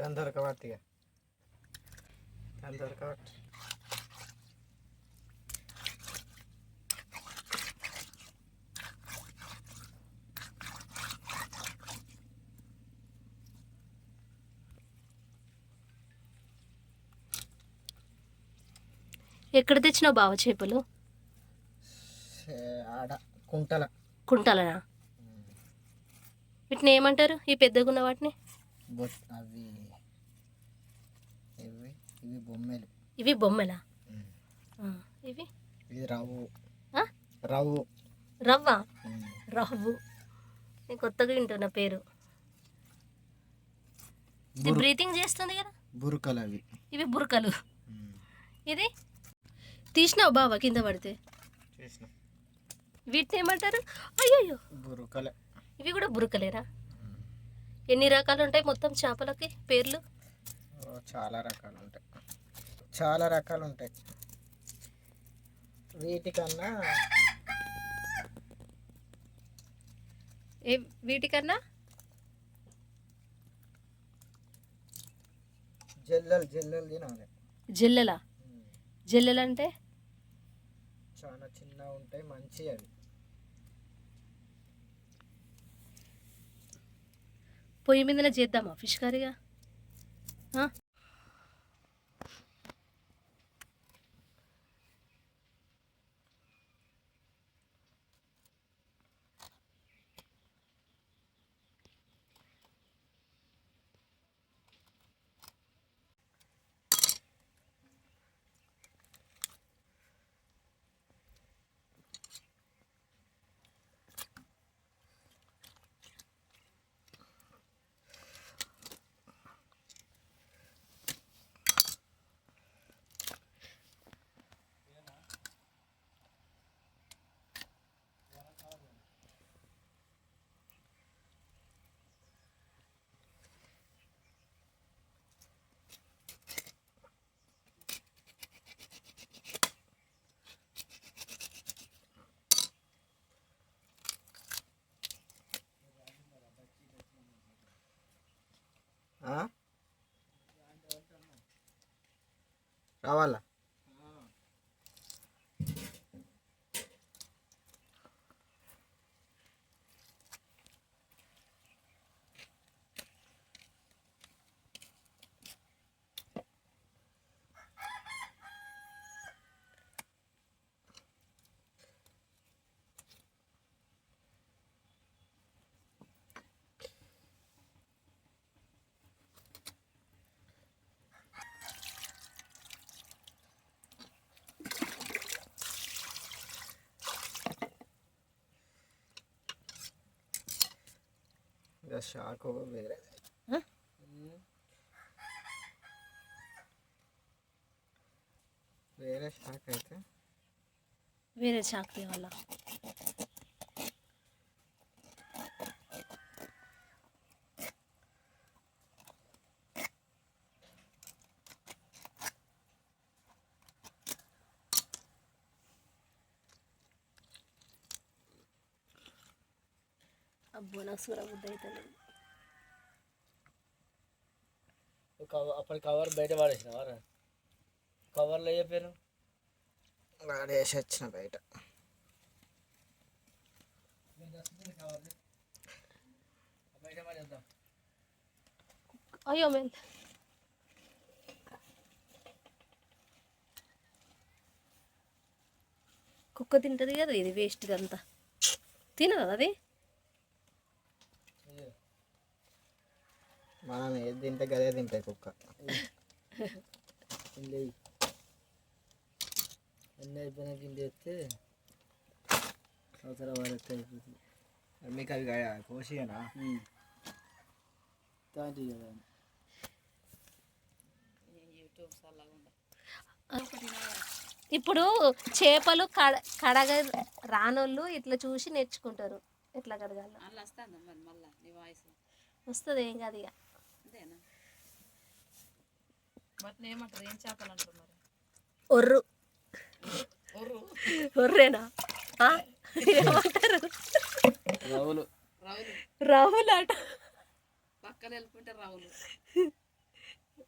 దాని దొరకబట్టి ఇక దాని దొరకబట్టి ఎక్కడ తెచ్చినావు బావ చేపలు? ఆడ కుంటల. కుంటాలనా? వీటిని ఏమంటారు? ఈ పెద్దగున్న వాటిని? అవి ఇవి బొమ్మలు. ఇవి బొమ్మలా? ఇవి? ఇది రవ్వు? రవ్వు? రవ్వ. రవ్వు నేను కొత్తగా వింటున్నా పేరు. ఇది బురు- బ్రీతింగ్ చేస్తుంది కదా? బురుకలు అవి. ఇవి బురకలు. ఇది? తీసినావు బావ కింద పడితే? వీటిని ఏమంటారు? అయ్యో బురుకలే. ఇవి కూడా బురకలేరా? ఎన్ని రకాలు ఉంటాయి మొత్తం చేపలకి పేర్లు? చాలా రకాలు ఉంటాయి. చాలా రకాలు ఉంటాయి వీటికన్నా ఏ వీటికన్నా? జల్లలు జల్లలు తినాలి. జల్లెల. జల్లెలు అంటే చాలా చిన్నగా ఉంటాయి మంచి అవి. పొయ్యి మీదనే చేద్దామా ఫిష్ కర్రీగా ఆ? ఆ? రావాలా షాకు వేరే? వేరే షాక్ అయితే. వేరే చాక్ వల్ల అబ్బో నాకు సూర బుద్ధి అవుతుంది కవర్ అప్పటి కవర్ బయట పడేసినవారా కవర్లో చెప్పాను వాడేసి వచ్చిన బయట. అయ్యో మెల్ కుక్క తింటది కదా ఇది వేస్ట్ ఇదంతా. తినదు అది? మనం ఏది తింటే గదే తింటాయి కుక్క. అన్నీ అయిపోయినా కింద ఎత్తే అవసరం పడితే అయిపోతుంది మీకు అవి కోసియనా? తాంటి కదా. ఇప్పుడు చేపలు కడ కడగ రానోళ్ళు ఇట్లా చూసి నేర్చుకుంటారు. ఎట్లా కడగాలి. వస్తుంది ఏం కాదు ఇక. అంతేనా? వాటిని ఏమంటారు ఏం చేపలు అంటారు మరి? ఒర్రు. ఒర్రేనా? ఆ? ఏమంటారు? రావులు. రావులు. రాహుల్ అట పక్కన వెళ్ళిపోతే రావులు.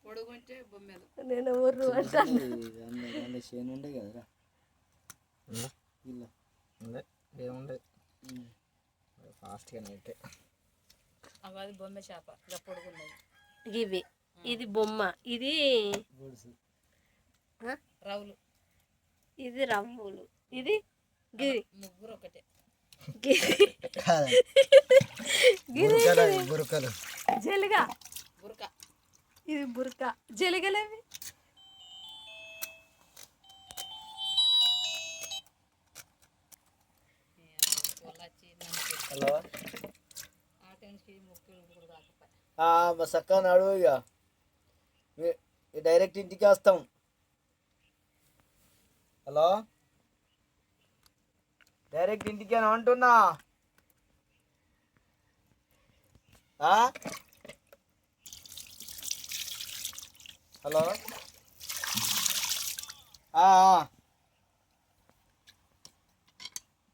పొడుగుంటే బొమ్మలు నేను ఊర్రు అంటాను. చేను ఉండే కదరా. ఏముంది ఫాస్ట్గా అయితే అవి అది బొమ్మ చేప. ఇలా పొడుగున్నది ఇవి. ఇది బొమ్మ. ఇది? రవులు ఇది రవ్వులు. ఇది గిరి. ముగ్గురు ఒకటే గిరి. బురకలు జలిగ. బురక. ఇది బురక. జలిగలేవి? హలో. ఆ టైంకి ముక్కులు కూడా చక్కగా మా నాడు ఇక డైరెక్ట్ ఇంటికి వస్తాం. హలో? డైరెక్ట్ ఇంటికి అని అంటున్నా. హలో? ఆ,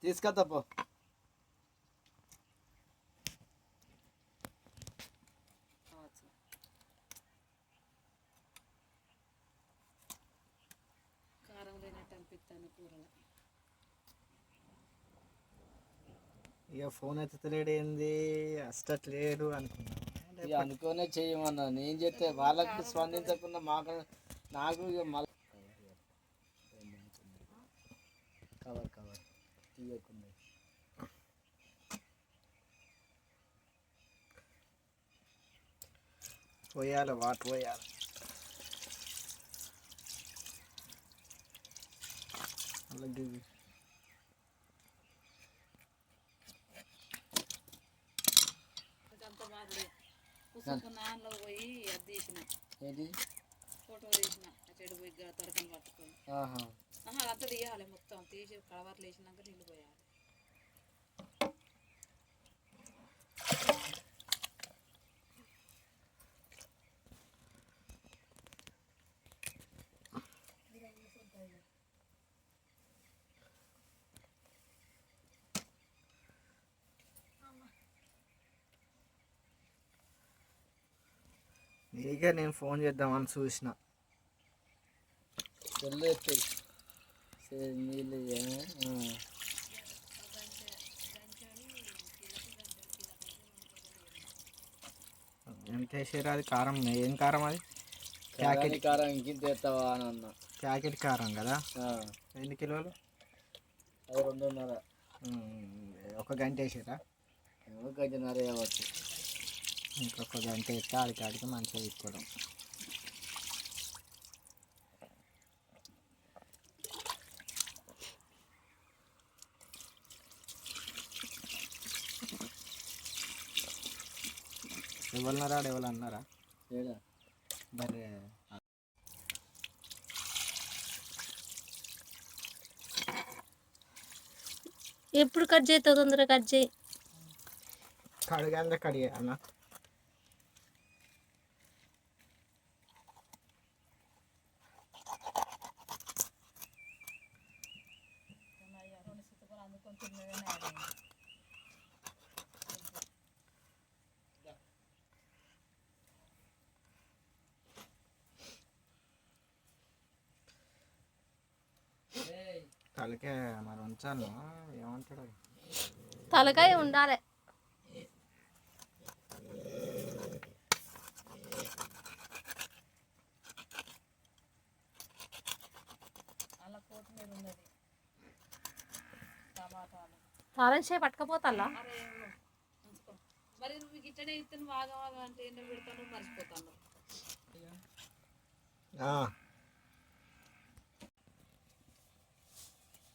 తీసుకొస్తా పో కావచ్చు కారం కూరలో ఇక ఫోన్ ఎత్తలేడు ఏంది? అస్తట్లేడు అనుకున్నాను ఇక అనుకోనే చేయమన్నా. నేను చెప్తే వాళ్ళకి స్పందించకుండా మాకు నాకు ఇక మళ్ళీ కవర్ కవర్. తీయకుండా. పోయాలి వాటర్ పోయాలి. అంత తీసిన. ఏంటి ఫోటో తీసిన. చెడు పోయి తడకని పట్టుకొని. అదంతా తీయాలి మొత్తం. తీసి కలవర్లు వేసినాక నీళ్ళు పోయాలి నీకే నేను ఫోన్ చేద్దామని చూసిన. ఎంత వేసారు అది కారం ఏం కారం అది? కారానికి కారం ఇంకింత ఎత్తావా అని అన్న. ప్యాకెట్ కారం కదా? ఎన్ని కిలోలు? రెండున్నర. ఒక గంట వేసారా ఏమో గంటన్నర అవ్వచ్చు. ఇంకొక గంట వేస్తే ఆడికి ఆడికి మంచిగా తీసుకోవడం ఎవరున్నారా? ఎవరు అన్నారా? ఏడా? మరి ఎప్పుడు కట్ చేస్తావు తొందరగా కట్ చేయి. కడిగా కడిగా అన్న. తలకే మరి ఉంచాను. ఏమంటాడు తలకాయ ఉండాలి. తాళం చేయి పట్టుకపోతాలా? మరి నువ్వు గిట్టనే ఇస్తే నువ్వు ఆగా ఆగా అంటే ఎన్నో పెడతాను మర్చిపోతాను ఆ, అదేంటి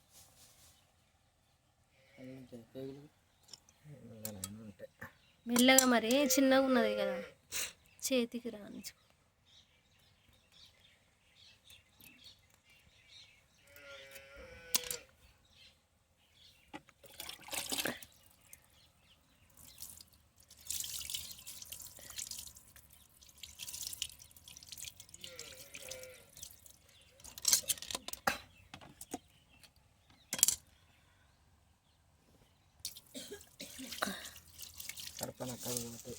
తెగులు ఇంకా నేను ఉంటాయి మెల్లగా మరి చిన్నగా ఉన్నది కదా. చేతికి రాని సరిపన పోతాయి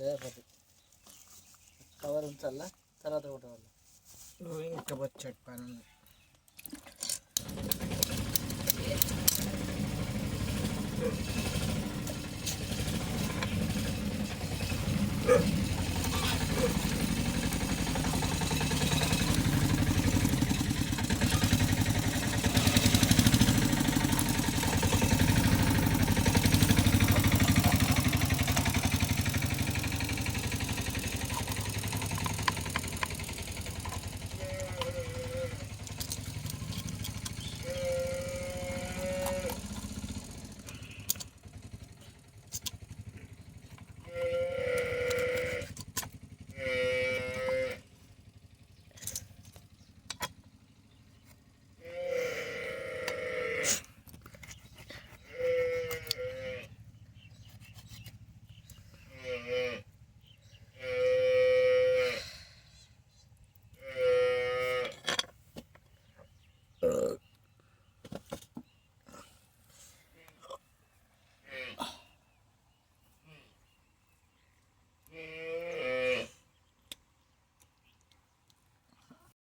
లేకపోతే కవర్ ఉంచాలా తర్వాత కొట్టవాలి నువ్వు ఇంకా వచ్చేటి పని ఉంది ఆ